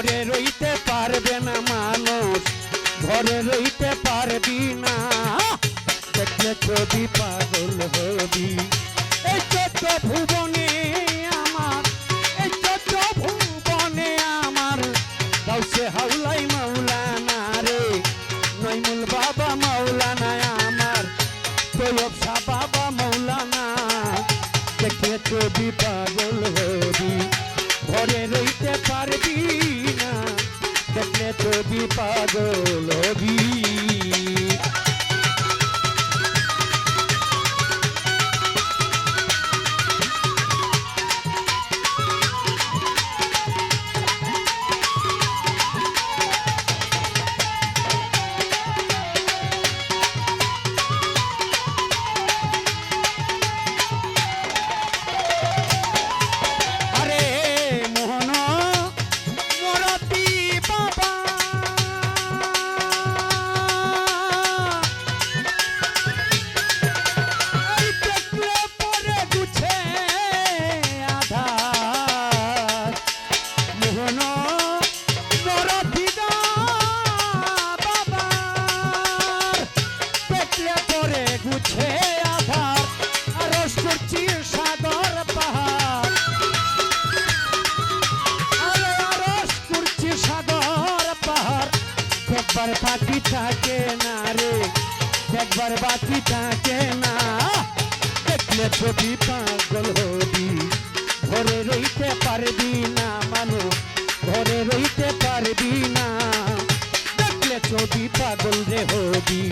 ঘরে রইতে পারবে না মানুষ ঘরে রইতে পারবি না। দেখলে ছবি পার বাকি থাকে না, দেখলে ছবি পাগল হবি? ঘরে রইতে পারবি না মানু ঘরে রইতে পারবি না। দেখলে ছবি পাগল রে হবি?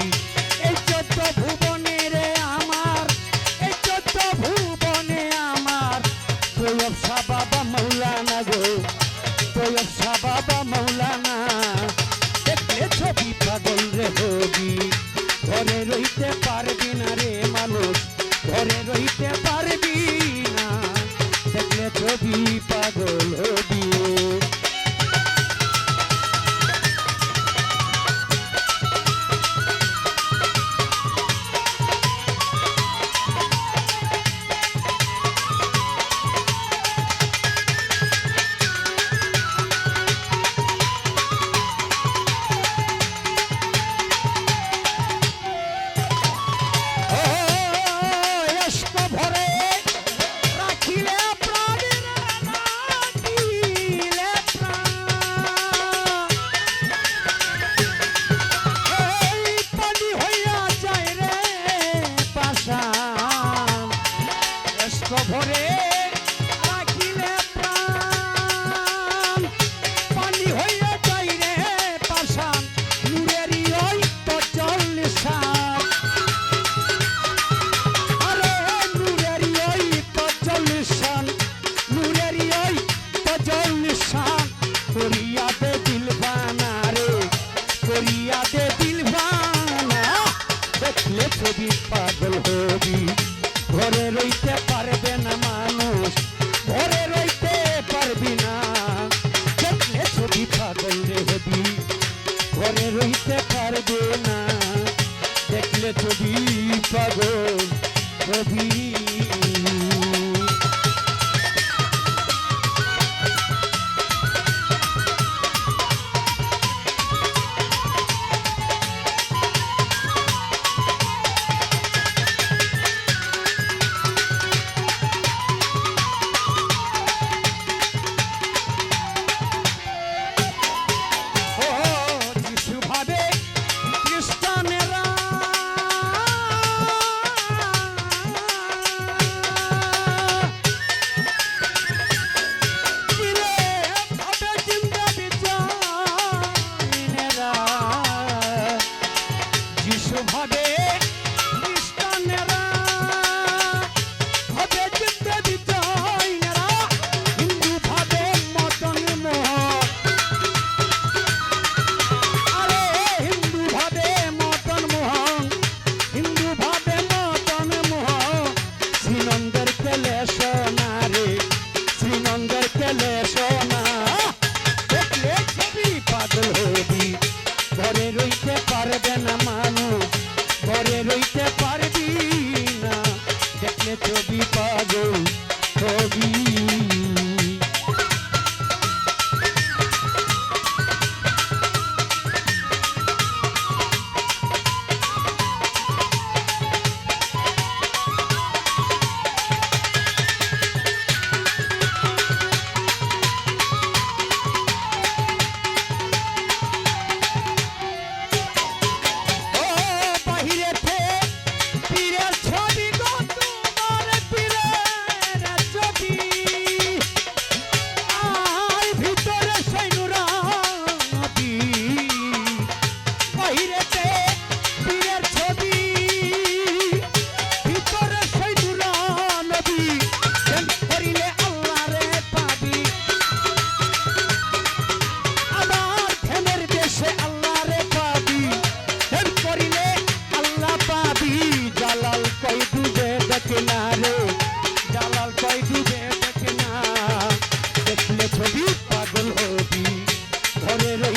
Yeah.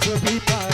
ছবি পাগল